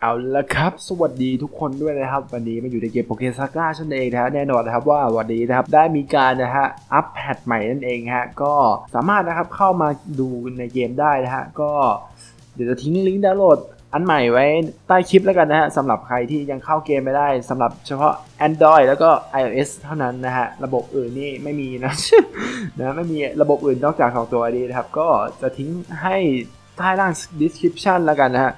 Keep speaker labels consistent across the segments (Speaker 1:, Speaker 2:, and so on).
Speaker 1: เอาละครับ สวัสดีทุกคนด้วยนะครับ วันนี้มาอยู่ในเกมโปเกซาก้านั่นเองนะฮะแน่นอนนะครับว่าวันนี้นะครับได้มีการนะฮะอัปแพทใหม่นั่นเองฮะก็สามารถนะครับเข้ามาดูในเกมได้นะฮะก็เดี๋ยวจะทิ้งลิงก์ดาวน์โหลดอันใหม่ไว้ใต้คลิปแล้วกันนะฮะสำหรับใครที่ยังเข้าเกมไม่ได้สำหรับเฉพาะ Android แล้วก็ iOS เท่านั้นนะฮะ ระบบอื่นนี่ไม่มีนะนะไม่มีระบบอื่นนอกจากสองตัวนี้นะครับ ก็จะทิ้งให้ใต้ล่าง description แล้วกันนะฮะ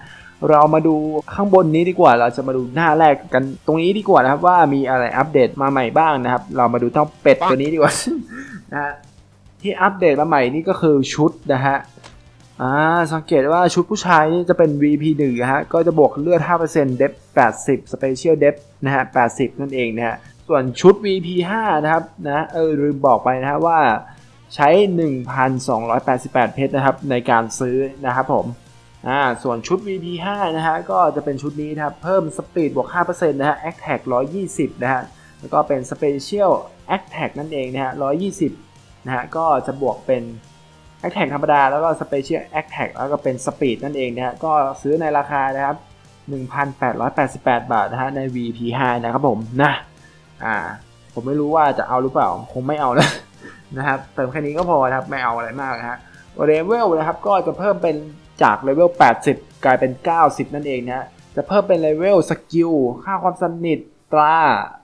Speaker 1: เรามาดูข้างบนนี้ดีกว่า เราจะมาดูหน้าแรกกันตรงนี้ดีกว่านะครับ ว่ามีอะไรอัปเดตมาใหม่บ้างนะครับ เรามาดูเจ้าเป็ดตัวนี้ดีกว่านะฮะที่อัปเดตมาใหม่นี่ก็คือชุดนะฮะอ่าสังเกตว่าชุดผู้ชายนี่จะเป็น VP 1นะฮะก็จะบวกเลือด 5% d e p 80 Special d e p นะฮะ80 นั่นเองนะฮะส่วนชุด VP 5นะครับนะเออลืมบอกไปนะฮะว่าใช้ 1,288 เพชรนะครับในการซื้อนะครับผม อ่าส่วนชุด VP5 นะฮะก็จะเป็นชุดนี้นะครับเพิ่มสปีดบวก 5%นะฮะ Attack 120 นะฮะแล้วก็เป็น Special Attack นั่นเองนะฮะ 120 นะฮะก็จะบวกเป็น Attack ธรรมดา แล้วก็ Special Attack แล้วก็เป็น Speed นั่นเองนะฮะก็ซื้อในราคานะครับ 1,888 บาทนะฮะใน VP5 นะครับผมนะอ่าผมไม่รู้ว่าจะเอาหรือเปล่า คงไม่เอาแล้วนะครับเติมแค่นี้ก็พอนะครับไม่เอาอะไรมากนะฮะเลเวลนะครับก็จะเพิ่มเป็น จากเลเวล 80 กลายเป็น 90 นั่นเองนะฮะ จะเพิ่มเป็นเลเวลสกิล ค่าความสนิท ตรา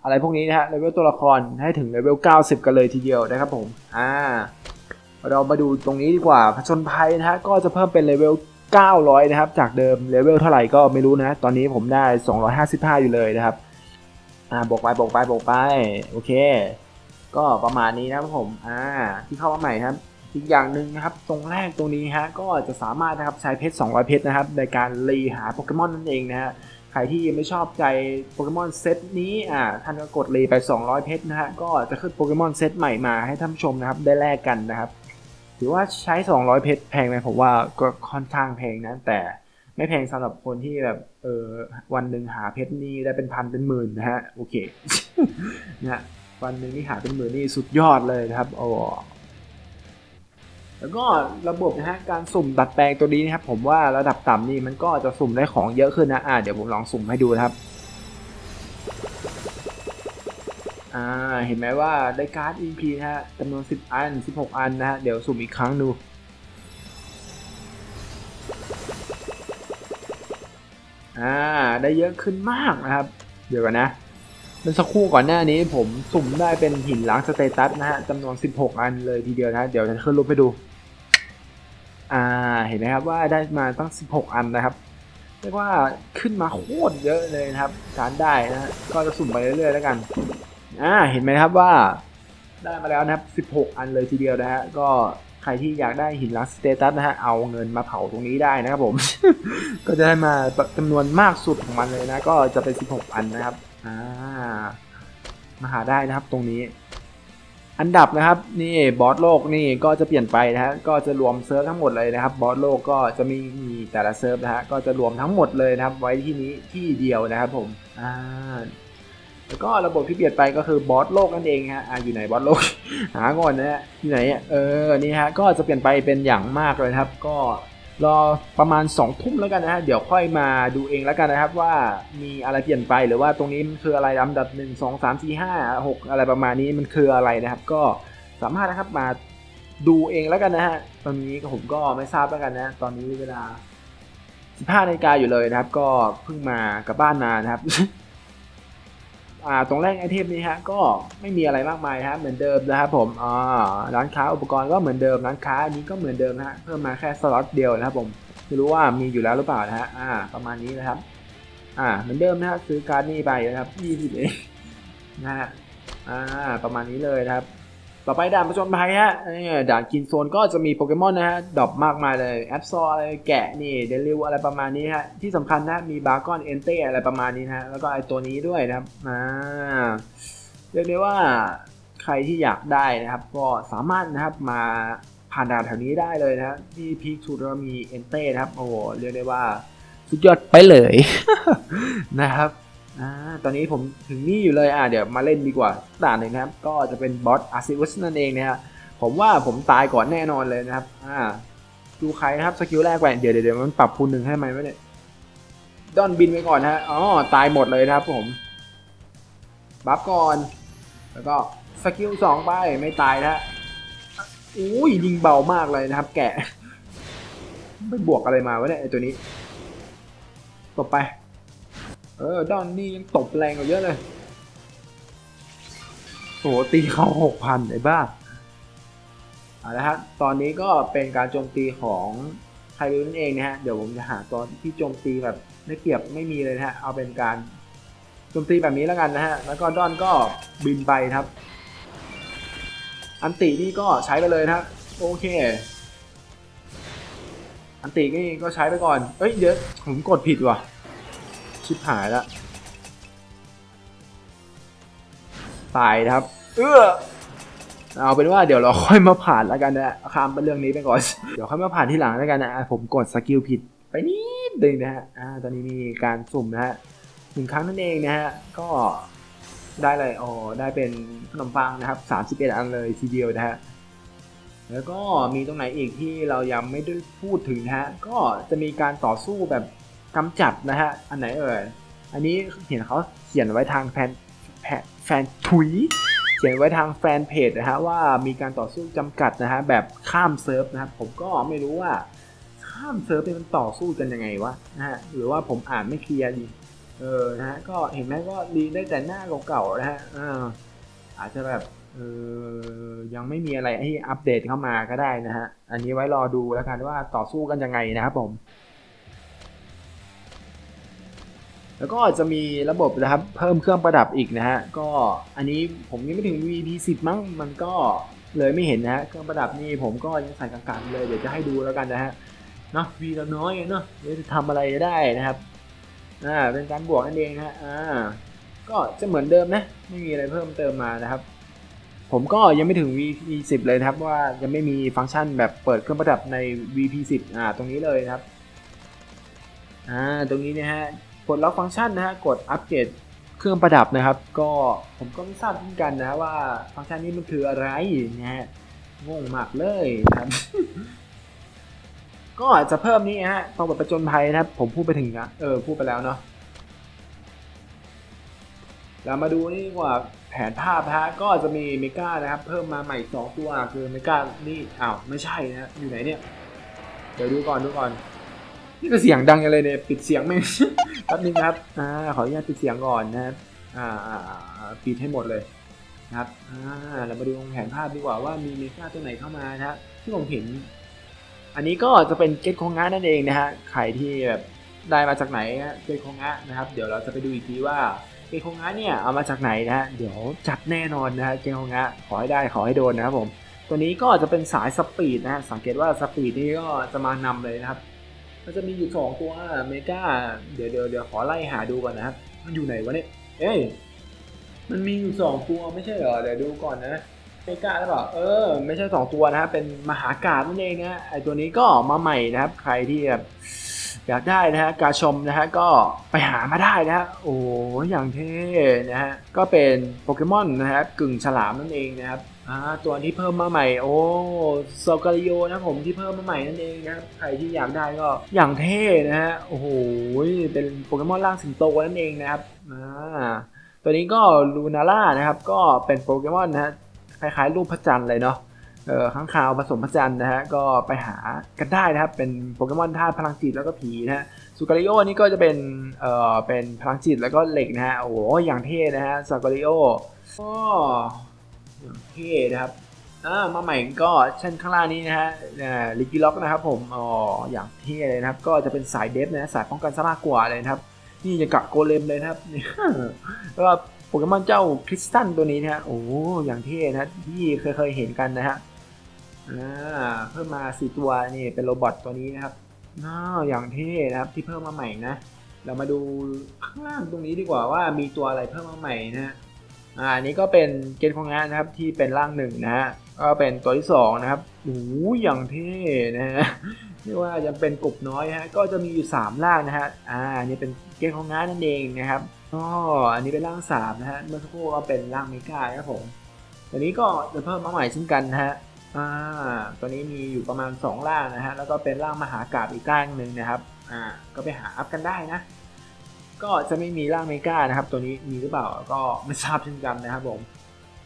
Speaker 1: อะไรพวกนี้นะฮะ เลเวลตัวละครให้ถึงเลเวล 90 กันเลยทีเดียวนะครับผม อ่า เรามาดูตรงนี้ดีกว่าผจญภัยนะฮะ ก็จะเพิ่มเป็นเลเวล 900 นะครับ จากเดิมเลเวลเท่าไหร่ก็ไม่รู้นะ ตอนนี้ผมได้ 255 อยู่เลยนะครับ อ่า บวกไป บวกไป บวกไป โอเค ก็ประมาณนี้นะครับผม อ่า ที่เข้ามาใหม่ครับ อีกอย่างหนึ่งนะครับ ตรงแรกตรงนี้ฮะก็จะสามารถนะครับใช้เพชร 200 เพชรนะครับ ในการรีหาโปเกมอนนั่นเองนะฮะใครที่ไม่ชอบใจโปเกมอนเซตนี้อ่าท่านก็กดรีไป 200 เพชรนะฮะก็จะขึ้นโปเกมอนเซตใหม่มาให้ท่านผู้ชมนะครับได้แลกกันนะครับถือว่าใช้ 200 เพชรแพงไหมผมว่าก็ค่อนข้างแพงนะแต่ไม่แพงสำหรับคนที่แบบเออวันหนึ่งหาเพชรนี่ได้เป็นพันเป็นหมื่นนะฮะโอเคนะฮะวันหนึ่งนี่หาเป็นหมื่นนี่สุดยอดเลยนะครับโอ้ แล้วก็ระบบนะฮะการสุ่มดัดแปลงตัวนี้นะครับผมว่าระดับต่ำนี่มันก็จะสุ่มได้ของเยอะขึ้นนะอ่าเดี๋ยวผมลองสุ่มให้ดูนะครับอ่าเห็นไหมว่าได้การ์ด EP นะฮะจำนวน 10 อัน 16 อันนะฮะเดี๋ยวสุ่มอีกครั้งดูอ่าได้เยอะขึ้นมากนะครับ เดี๋ยวกันนะเมื่อสักครู่ก่อนหน้านี้ผมสุ่มได้เป็นหินล้างสเตตัสนะฮะจำนวน 16 อันเลยทีเดียวนะ เดี๋ยวจะขึ้นรูปให้ดู อ่าเห็นไหมครับว่าได้มาตั้ง 16 อันนะครับเรียกว่าขึ้นมาโคตรเยอะเลยนะครับการได้นะฮะก็จะสุ่มไปเรื่อยๆแล้วกันอ่าเห็นไหมครับว่าได้มาแล้วนะครับ 16 อันเลยทีเดียวนะฮะก็ใครที่อยากได้หินล้างสเตตัสนะฮะเอาเงินมาเผาตรงนี้ได้นะครับผม ก็จะได้มาจำนวนมากสุดของมันเลยนะ ก็จะเป็น 16 อันนะครับอ่ามาหาได้นะครับตรงนี้ อันดับนะครับนี่บอสโลกนี่ก็จะเปลี่ยนไปนะฮะก็จะรวมเซิร์ฟทั้งหมดเลยนะครับบอสโลกก็จะมีมีแต่ละเซิร์ฟนะฮะก็จะรวมทั้งหมดเลยนะครับ ไว้ที่นี้ที่เดียวนะครับผมอ่าแล้วก็ระบบที่เปลี่ยนไปก็คือบอสโลกนั่นเองฮะอ่าอยู่ไหนบอสโลก หาก่อนนะฮะที่ไหนเออนี่ฮะก็จะเปลี่ยนไปเป็นอย่างมากเลยครับ ก็ รอประมาณ2องทุ่มแล้วกันนะฮะ เดี๋ยวค่อยมาดูเองแล้วกันนะครับ ว่ามีอะไรเปลี่ยนไปหรือว่าตรงนี้มันคืออะไรลำดับ 1 2 3 4 5 6 อะไรประมาณนี้มันคืออะไรนะครับ ก็สามารถนะครับมาดูเองแล้วกันนะฮะ ตอนนี้ผมก็ไม่ทราบแล้วกันนะ ตอนนี้เวลา 15นาฬิกาอยู่เลยนะครับ ก็เพิ่งมากลับบ้านมานะครับ อ่าตรงแรกไอเทมนี้ฮะก็ไม่มีอะไรมากมายนะครับเหมือนเดิมนะครับผมอ่าร้านค้าอุปกรณ์ก็เหมือนเดิมร้านค้าอันนี้ก็เหมือนเดิมนะฮะเพิ่มมาแค่สล็อตเดียวนะครับผมไม่รู้ว่ามีอยู่แล้วหรือเปล่านะฮะอ่า ประมาณนี้นะครับ อ่า เหมือนเดิมนะฮะซื้อการ์ดนี่ไปนะครับยี่สิบเองนะฮะอ่าประมาณนี้เลยนะครับ ต่อไปด่านประจนภัยฮะด่านกินโซนก็จะมีโปเกมอนนะฮะดอปมากมายเลยแอปซออะไรแกะนี่เดลิวอะไรประมาณนี้ฮะที่สำคัญนะมีบาร์กอนเอนเต้อะไรประมาณนี้นะฮะแล้วก็ไอตัวนี้ด้วยนะครับอ่าเรียกได้ว่าใครที่อยากได้นะครับ ก็สามารถนะครับมาผ่านด่านแถวนี้ได้เลยนะที่พีคทูดเรามีเอนเต้นะครับโอ้โหเรียกได้ว่าสุดยอดไปเลยนะครับ อ่าตอนนี้ผมถึงนี่อยู่เลยอ่าเดี๋ยวมาเล่นดีกว่าด่านหนึ่งนะครับ ก็จะเป็นบอสอาซิวัสนั่นเองนะฮะผมว่าผมตายก่อนแน่นอนเลยนะครับ อ่า ดูใครนะครับสกิลแรกไปเดี๋ยวเดี๋ยวเดี๋ยวมันปรับคูณหนึ่งให้ไหมวะเนี่ยดอนบินไปก่อนฮะอ๋อตายหมดเลยนะครับผมบัฟก่อน แล้วก็สกิลสองไปไม่ตายนะฮะอุ้ยยิงเบามากเลยนะครับ แกะไปบวกอะไรมาวะเนี่ยตัวนี้ตบไป เออดอนนี่ยังตบแรงกว่าเยอะเลยโหตีเขาหกพันไอ้บ้าเอาละฮะตอนนี้ก็เป็นการโจมตีของไครินั่นเองนะฮะ เดี๋ยวผมจะหาตอนที่โจมตีแบบไม่เปรียบไม่มีเลยนะฮะ เอาเป็นการโจมตีแบบนี้แล้วกันนะฮะ แล้วก็ดอนก็บินไปครับ อันตินี่ก็ใช้ไปเลยนะฮะโอเค อันตินี่ก็ใช้ไปก่อน เอ้ยเดี๋ยวผมกดผิดว่ะ ชิบหายละตายนะครับ เออเอาเป็นว่าเดี๋ยวเราค่อยมาผ่านแล้วกันนะข้ามเป็นเรื่องนี้ไปก่อน เดี๋ยวค่อยมาผ่านที่หลังแล้วกันนะผมกดสกิลผิดไปนิดนึงนะฮะอ่าตอนนี้มีการสุ่มนะฮะหนึ่งครั้งนั่นเองนะฮะก็ได้เลยอ๋อได้เป็นขนมปังนะครับ 31 อันเลยทีเดียวนะฮะแล้วก็มีตรงไหนอีกที่เรายังไม่ได้พูดถึงนะฮะก็จะมีการต่อสู้แบบ กำจัดนะฮะ อันไหนเอ่ย อันนี้เห็นเขาเขียนไว้ทางแฟนแฟนแฟนทุย เขียนไว้ทางแฟนเพจนะฮะว่ามีการต่อสู้จำกัดนะฮะแบบข้ามเซิร์ฟนะครับผมก็ไม่รู้ว่าข้ามเซิร์ฟเนี่ยมันต่อสู้กันยังไงวะนะฮะหรือว่าผมอ่านไม่เคลียร์ดีเออนะฮะก็เห็นไหมก็ดีได้แต่หน้าเก่าๆนะฮะอาอาจจะแบบเออยังไม่มีอะไรให้อัปเดตเข้ามาก็ได้นะฮะ อันนี้ไว้รอดูแล้วกันว่าต่อสู้กันยังไงนะครับผม แล้วก็จะมีระบบนะครับเพิ่มเครื่องประดับอีกนะฮะก็อันนี้ผมยังไม่ถึง VP 10มั้งมันก็เลยไม่เห็นนะฮะเครื่องประดับนี่ผมก็ยังใส่กลางๆเลยเดี๋ยวจะให้ดูแล้วกันนะฮะเนาะวีละน้อยเนาะเดี๋ยวจะทำอะไรได้นะครับอ่าเป็นการบวกนั่นเองนะฮะอ่าก็จะเหมือนเดิมนะไม่มีอะไรเพิ่มเติมมานะครับ ผมก็ยังไม่ถึง VP 10เลยนะครับว่ายังไม่มีฟังก์ชันแบบเปิดเครื่องประดับใน VP 10อ่าตรงนี้เลยนะครับอ่าตรงนี้นะฮะ กดล็อกฟังก์ชันนะฮะกดอัปเกรดเครื่องประดับนะครับ ก็ผมก็ไม่ทราบเหมือนกันนะว่าฟังก์ชันนี้มันคืออะไรนะฮะงงมากเลยนะครับ ก็จะเพิ่มนี้ฮะตองแบบประจนภัยนะครับ ผมพูดไปถึงนะเออพูดไปแล้วเนาะเรามาดูนี่กว่าแผนภาพฮะก็จะมีเมกานะครับ เพิ่มมาใหม่สองตัวคือเมกานี่อ้าวไม่ใช่นะอยู่ไหนเนี่ย เดี๋ยวดูก่อนดูก่อน นี่ก็เสียงดังกันเลยเนี่ยปิดเสียงไม่แป๊บนึงนะครับอ่าขออนุญาตปิดเสียงก่อนนะครับอ่าปิดให้หมดเลยนะครับอ่าเรามาดูแผนภาพดีกว่าว่ามีเมกาตัวไหนเข้ามานะฮะที่ผมเห็น อันนี้ก็จะเป็นเกตโคงงะนั่นเองนะฮะใครที่แบบได้มาจากไหนเกตโคงงะนะครับ เดี๋ยวเราจะไปดูอีกทีว่าเกตโคงงะเนี่ยเอามาจากไหนนะฮะเดี๋ยวจัดแน่นอนนะฮะเกตโคงะขอให้ได้ขอให้โดนนะครับผมตัวนี้ก็จะเป็นสายสปีดนะฮะสังเกตว่าสปีดนี่ก็จะมานำเลยนะครับ มันจะมีอยู่สองตัวเมกาเดี๋ยวเดี๋ยวเดี๋ยวขอไล่หาดูก่อนนะครับ มันอยู่ไหนวะเนี่ย เอ้ย มันมีอยู่สองตัวไม่ใช่เหรอ เดี๋ยวดูก่อนนะ เมกาหรือเปล่า เออ ไม่ใช่สองตัวนะครับ เป็นมหากาบนั่นเองนะไอตัวนี้ก็มาใหม่นะครับ ใครที่แบบอยากได้นะฮะกาชมนะฮะก็ไปหามาได้นะฮะโอ้ยอย่างเท่นะฮะก็เป็นโปเกมอนนะฮะกึ่งฉลามนั่นเองนะครับ อ่าตัวที่เพิ่มมาใหม่ โอ้โซกาลิโอนะผมที่เพิ่มมาใหม่นั่นเองนะครับใครที่อยากได้ก็อย่างเท่นะฮะโอ้โหเป็นโปเกมอนร่างสิงโตนั่นเองนะครับอ่าตัวนี้ก็ลูนาร่านะครับก็เป็นโปเกมอนนะฮะคล้ายๆรูปพระจันทร์เลยเนาะเออข้างคาวผสมพระจันทร์นะฮะก็ไปหากันได้นะครับ เป็นโปเกมอนธาตุพลังจิตแล้วก็ผีนะฮะสุกาลิโอนี่ก็จะเป็นเอ่อเป็นพลังจิตแล้วก็เหล็กนะฮะโอ้โหอย่างเท่นะฮะสุกาลิโอก็ เท่นะครับอ่ามาใหม่ก็เช่นข้างล่างนี้นะฮะลิกิล็อกนะครับผมอ๋ออย่างเท่เลยนะครับ ก็จะเป็นสายเดฟนะสายป้องกันซะมากกว่าเลยนะครับ นี่จะกะโกเลมเลยนะครับแล้วก็โปเกมอนเจ้าคริสตันตัวนี้นะฮะโอ้อย่างเท่นะที่เคยเคยเห็นกันนะฮะอ่าเพิ่มมาสี่ตัวนี่เป็นโรบอทตัวนี้นะครับน่าอย่างเท่นะครับที่เพิ่มมาใหม่นะ เรามาดูข้างล่างตรงนี้ดีกว่าว่ามีตัวอะไรเพิ่มมาใหม่นะฮะ อ่าอันนี้ก็เป็นเกตของงานนะครับที่เป็นร่างหนึ่งนะฮะก็เป็นตัวที่สองนะครับโอ้ยอย่างเท่นะฮะเรียกว่ายังเป็นกลุ่มน้อยฮะก็จะมีอยู่3ร่างนะฮะอ่านนี้เป็นเกตของงานนั่นเองนะครับอ๋ออันนี้เป็นร่าง3นะฮะเมื่อสักครู่ก็เป็นร่างเมกาครับผมตัวนี้ก็จะเพิ่มมาใหม่เช่นกันนะฮะอ่าตัวนี้มีอยู่ประมาณ 2 ร่างนะฮะแล้วก็เป็นร่างมหากราบอีกร่างหนึ่งนะครับอ่าก็ไปหาอัพกันได้นะ ก็จะไม่มีร่างเมกานะครับ ตัวนี้มีหรือเปล่าก็ไม่ทราบเช่นกันนะครับผม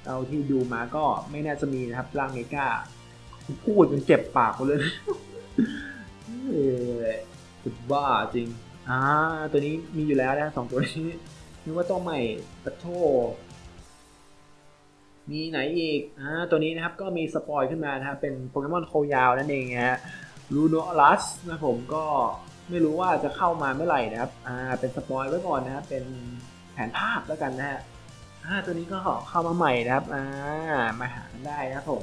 Speaker 1: เอาที่ดูมาก็ไม่น่าจะมีนะครับร่างเมกาพูดจนเจ็บปากเลยสุดบ้าจริงอ่าตัวนี้มีอยู่แล้วนะสองตัวนี้นึกว่าตัวใหม่ปะโทมีไหนอีกอ่าตัวนี้นะครับก็มีสปอยขึ้นมานะครับเป็นโปเกมอนโคยาวนั่นเองฮะลูโนลัสนะผมก็ ไม่รู้ว่าจะเข้ามาเมื่อไหร่นะครับ อ่า เป็นสปอยไว้ก่อนนะครับ เป็นแผนภาพแล้วกันนะฮะ อ่า ตัวนี้ก็เข้ามาใหม่นะครับ อ่า มาหากันได้นะครับผม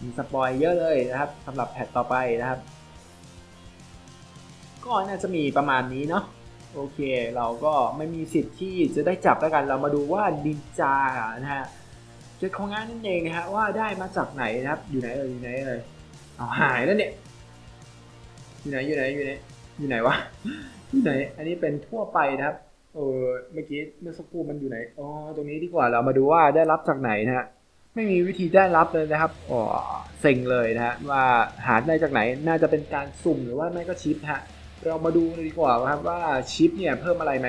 Speaker 1: มีสปอยเยอะเลยนะครับสำหรับแพทต่อไปนะครับ ก็น่าจะมีประมาณนี้เนาะ โอเค เราก็ไม่มีสิทธิ์ที่จะได้จับแล้วกัน เรามาดูว่าดินจา นะฮะเจ็ดของงานนั่นเองนะฮะว่าได้มาจากไหนนะครับ อยู่ไหนเอ่ยอยู่ไหนเอ่ยเอาหายแล้วเนี่ย อยู่ไหนอยู่ไหนอยู่ไหนอยู่ไหนวะอยู่ไหน อันนี้เป็นทั่วไปนะครับ เออเมื่อกี้เมื่อสักครู่มันอยู่ไหนอ๋อตรงนี้ดีกว่าเรามาดูว่าได้รับจากไหนนะฮะไม่มีวิธีได้รับเลยนะครับอ๋อเซ็งเลยนะฮะว่าหาได้จากไหนน่าจะเป็นการสุ่มหรือว่าไม่ก็ชิปฮะเรามาดูดีกว่าครับว่าชิปเนี่ยเพิ่มอะไรไหม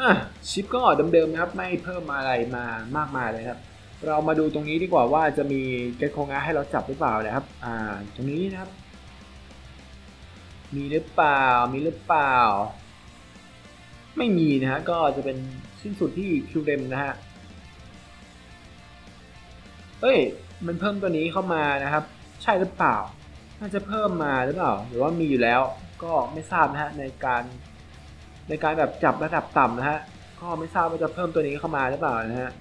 Speaker 1: อะชิปก็เดิมๆนะครับไม่เพิ่มอะไรมามากมายเลยครับ เรามาดูตรงนี้ดีกว่าว่าจะมีเกตโคงาให้เราจับหรือเปล่านะครับ อ่า ตรงนี้นะครับ มีหรือเปล่า มีหรือเปล่า ไม่มีนะฮะ ก็จะเป็นสิ้นสุดที่คิวเดมนะฮะเอ้ย มันเพิ่มตัวนี้เข้ามานะครับ ใช่หรือเปล่า น่าจะเพิ่มมาหรือเปล่า หรือว่ามีอยู่แล้ว ก็ไม่ทราบนะฮะในการ ในการแบบจับระดับต่ำนะฮะ ก็ไม่ทราบว่าจะเพิ่มตัวนี้เข้ามาหรือเปล่านะฮะ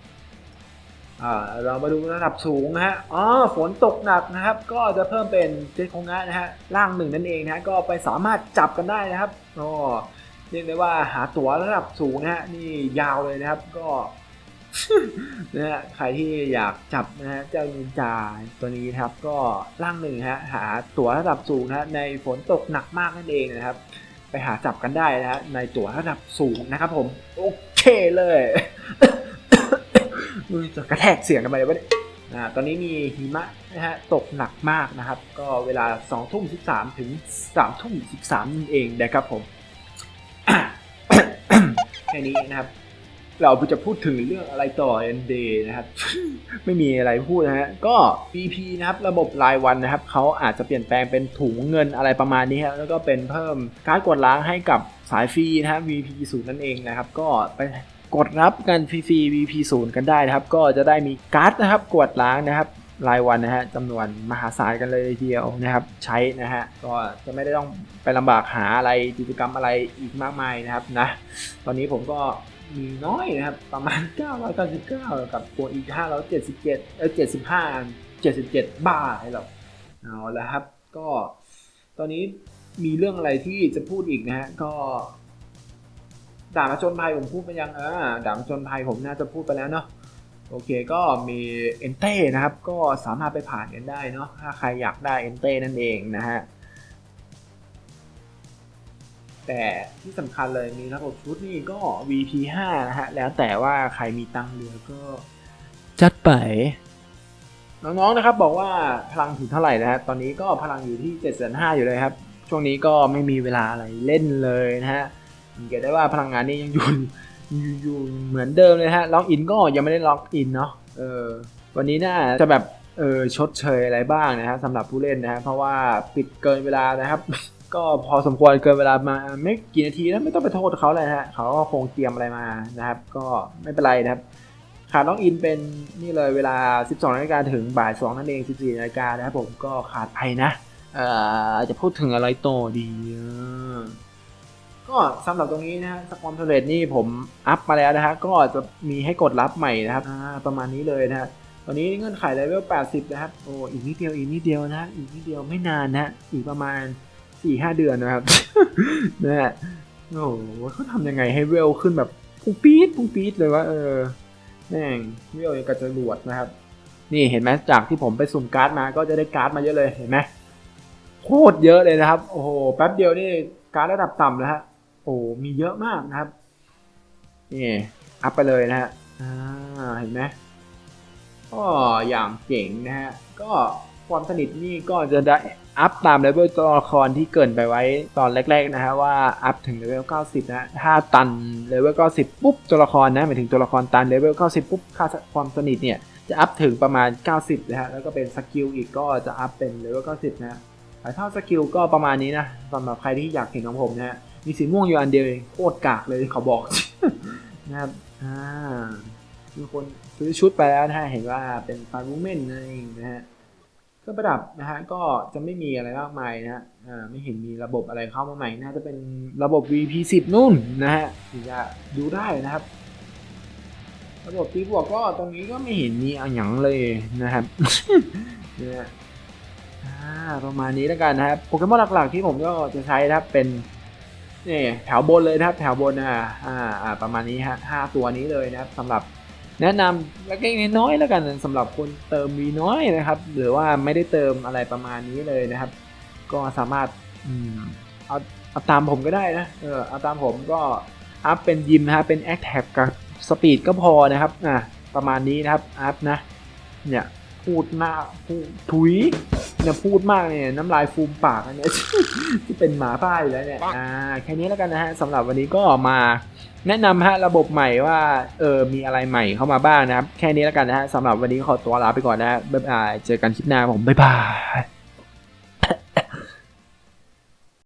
Speaker 1: เรามาดูระดับสูงนะฮะ อ๋อ ฝนตกหนักนะครับ ก็จะเพิ่มเป็นเจตคงงะนะฮะล่างหนึ่งนั่นเองนะฮะ ก็ไปสามารถจับกันได้นะครับก็เรียกได้ว่าหาตั๋วระดับสูงนะฮะ นี่ยาวเลยนะครับ ก็นะฮะ ใครที่อยากจับนะฮะ เจ้านินจาตัวนี้นะครับ ก็ร่างหนึ่งฮะ หาตั๋วระดับสูงนะฮะในฝนตกหนักมากนั่นเองนะครับ ไปหาจับกันได้นะฮะ ในตั๋วระดับสูงนะครับผม โอเคเลย จะกระแทกเสียงกันไปเลยวะเนี่ยตอนนี้มีหิมะนะฮะตกหนักมากนะครับ ก็เวลา2ทุ่ม13 ถึง3ทุ่ม13นั่นเองนะครับผมแค่นี้นะครับ เราจะพูดถึงเรื่องอะไรต่อ ND นะครับ ไม่มีอะไรพูดนะฮะ ก็ BP นะครับ ระบบรายวันนะครับ เขาอาจจะเปลี่ยนแปลงเป็นถุงเงินอะไรประมาณนี้ครับแล้วก็เป็นเพิ่มการกดล้างให้กับสายฟรีนะครับ VP 0นั่นเองนะครับ ก็ไป กดรับกันฟรีๆ VP 0กันได้นะครับ ก็จะได้มีการ์ดนะครับกดล้างนะครับรายวันนะฮะจำนวนมหาศาลกันเลยทีเดียวนะครับ ใช้นะฮะก็จะไม่ได้ต้องไปลำบากหาอะไรกิจกรรมอะไรอีกมากมายนะครับนะตอนนี้ผมก็มีน้อยนะครับ ประมาณ 999 กับตัวอีก 577เออ75 77บ้าให้เราเอาละครับ ก็ตอนนี้มีเรื่องอะไรที่จะพูดอีกนะฮะก็ ด่ามาจนภัยผมพูดไปยังเออด่ามาจนภัยผมน่าจะพูดไปแล้วเนาะโอเคก็มีเอนเต้นะครับ ก็สามารถไปผ่านกันได้เนาะถ้าใครอยากได้เอนเต้นั่นเองนะฮะแต่ที่สำคัญเลยมีระบบชุดนี่ก็ VP5 นะฮะ แล้วแต่ว่าใครมีตังค์เหลือก็จัดไป น้องๆนะครับบอกว่าพลังถึงเท่าไหร่นะฮะ ตอนนี้ก็พลังอยู่ที่7 5 0 0อยู่เลยครับ ช่วงนี้ก็ไม่มีเวลาอะไรเล่นเลยนะฮะสัง เกตได้ว่าพลังงานนี่ยังอยู่อยู่อยู่เหมือนเดิมเลยฮะล็อกอินก็ยังไม่ได้ล็อกอินเนาะเออวันนี้น่าจะแบบเออชดเชยอะไรบ้างนะฮะสำหรับผู้เล่นนะฮะเพราะว่าปิดเกินเวลานะครับ ก็พอสมควรเกินเวลามาไม่กี่นาทีแล้วไม่ต้องไปโทษเขาเลยฮะเขาก็คงเตรียมอะไรมานะครับ ก็ไม่เป็นไรนะครับขาดล็อกอินเป็นนี่เลยเวลา 12นาฬิกาถึงบ่าย2นั่นเอง 14นาฬิกานะครับผมก็ขาดไปนะเอ่อจะพูดถึงอะไรต่อดีอ ก็สำหรับตรงนี้นะฮะสความสำเร็จนี่ผมอัพมาแล้วนะฮะก็จะมีให้กดรับใหม่นะครับประมาณนี้เลยนะฮะตอนนี้เงื่อนไขเลเวล 80 นะครับ โอ้อีกนิดเดียว อีกนิดเดียวนะ อีกนิดเดียวไม่นานนะ อีกประมาณ 4 5 เดือนนะครับนะฮะโอ้โหเขาทำยังไงให้เวลขึ้นแบบพุ่งปี๊ดพุ่งปี๊ดเลยว่าเออแม่งเวี่ยวยังกระจรวดนะครับ นี่เห็นไหมจากที่ผมไปสุ่มการ์ดมาก็จะได้การ์ดมาเยอะเลยเห็นไหมโคตรเยอะเลยนะครับ โอ้โห แป๊บเดียวนี่การ์ดระดับต่ำนะฮะ โอ้มีเยอะมากนะครับ นี่อัพไปเลยนะฮะอ่าเห็นไหมก็อย่างเจ๋งนะฮะ ก็ความสนิทนี่ก็จะได้อัพตามเลเวลตัวละครที่เกรินไปไว้ตอนแรกๆนะฮะว่าอัพถึงเลเวล90 นะถ้าตันเลเวล90 ปุ๊บตัวละครนะหมายถึงตัวละครตันเลเวล90 ปุ๊บค่าความสนิทเนี่ยจะอัพถึงประมาณ 90 นะฮะ แล้วก็เป็นสกิลอีกก็จะอัพเป็นเลเวล90 นะฮะแต่ถ้าสกิลก็ประมาณนี้นะสำหรับใครที่อยากเห็นของผมนะฮะ มีสีม่วงอยู่อันเดียวเองโคตรกากเลยเขาบอกนะครับอ่ามีคนซื้อชุดไปแล้วนะฮะเห็นว่าเป็นฟาร์มูเมนนั่นเองนะฮะเครื่องประดับนะฮะก็จะไม่มีอะไรมากมายนะฮะอ่าไม่เห็นมีระบบอะไรเข้ามาใหม่น่าจะเป็นระบบ VP10 นู่นนะฮะที่จะดูได้นะครับ ระบบตีบวกก็ตรงนี้ก็ไม่เห็นมีอะไรอย่างเลยนะครับเนี่ยอ่าประมาณนี้แล้วกันนะครับโปเกมอนหลักๆที่ผมก็จะใช้นะครับเป็น นี่แถวบนเลยนะครับแถวบนอ่าอ่าประมาณนี้ฮะห้าตัวนี้เลยนะครับสำหรับแนะนำแล้วก็น้อยๆแล้วกันสำหรับคนเติมวีน้อยนะครับ หรือว่าไม่ได้เติมอะไรประมาณนี้เลยนะครับ ก็สามารถอืมเอาเอาตามผมก็ได้นะเออเอาตามผมก็อัพเป็นยิมนะฮะเป็นแอคแท็กกับสปีดก็พอนะครับอะประมาณนี้นะครับอัพนะเนี่ย พูดหน้าพูดถุยเนี่ยพูดมากเนี่ยน้ำลายฟูมปากอันเนี้ย ที่เป็นหมาป้าอยู่แล้วเนี่ยอ่าแค่นี้แล้วกันนะฮะสำหรับวันนี้ก็มาแนะนำฮะระบบใหม่ว่าเออมีอะไรใหม่เข้ามาบ้างนะครับ แค่นี้แล้วกันนะฮะสำหรับวันนี้ขอตัวลาไปก่อนนะบ๊ายบายเจอกันคลิปหน้าผมบ๊ายบาย